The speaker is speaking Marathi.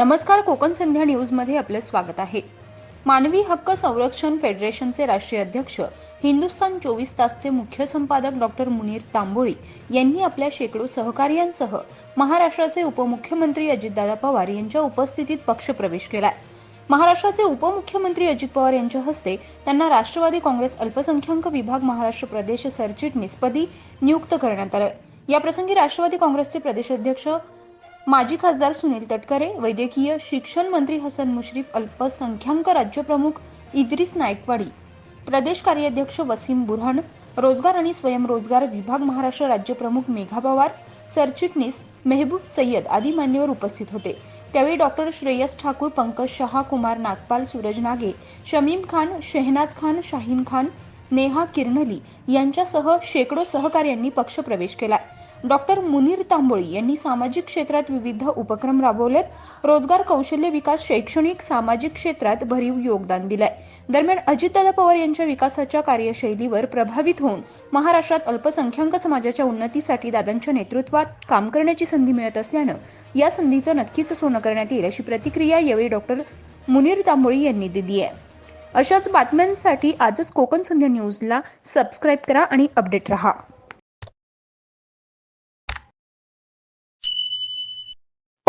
नमस्कार कोकण संध्या न्यूजमध्ये आपलं स्वागत आहे. मानवी हक्क संरक्षण फेडरेशनचे राष्ट्रीय अध्यक्ष हिंदुस्तान चोवीस तासचे मुख्य संपादक डॉक्टर मुनीर तांबोळी यांनी आपल्या शेकडो सहकार्यांसह महाराष्ट्राचे उपमुख्यमंत्री अजितदादा पवार यांच्या उपस्थितीत पक्षप्रवेश केलाय. महाराष्ट्राचे उपमुख्यमंत्री अजित पवार यांच्या हस्ते त्यांना राष्ट्रवादी काँग्रेस अल्पसंख्याक विभाग महाराष्ट्र प्रदेश सरचिटणीसपदी नियुक्त करण्यात आलं याप्रसंगी राष्ट्रवादी काँग्रेसचे प्रदेशाध्यक्ष माजी खासदार सुनील तटकरे वैद्यकीय शिक्षण मंत्री हसन मुश्रीफ अल्पसंख्याक राज्यप्रमुख इद्रिस नायकवाडी प्रदेश कार्याध्यक्ष वसीम बुरहान रोजगार आणि स्वयंरोजगार विभाग महाराष्ट्र राज्यप्रमुख मेघा पवार सरचिटणीस मेहबूब सय्यद आदी मान्यवर उपस्थित होते. त्यावेळी डॉक्टर श्रेयस ठाकूर पंकज शहा कुमार नागपाल सूरज नागे शमीम खान शेहनाज खान शाहीन खान नेहा किरनली यांच्यासह शेकडो सहकार्यांनी पक्षप्रवेश केला. डॉक्टर मुनीर तांबोळी यांनी सामाजिक क्षेत्रात विविध उपक्रम राबवलेत. रोजगार कौशल्य विकास शैक्षणिक सामाजिक क्षेत्रात भरीव योगदान दिलंय. दरम्यान अजितदादा पवार यांच्या विकासाच्या कार्यशैलीवर प्रभावित होऊन महाराष्ट्रात अल्पसंख्याक समाजाच्या उन्नतीसाठी दादांच्या नेतृत्वात काम करण्याची संधी मिळत असल्यानं या संधीचं नक्कीच सोनं करण्यात येईल अशी प्रतिक्रिया यावेळी डॉक्टर मुनीर तांबोळी यांनी दिली आहे. अशाच बातम्यांसाठी आजच कोकण संध्या न्यूजला सबस्क्राईब करा आणि अपडेट रहा.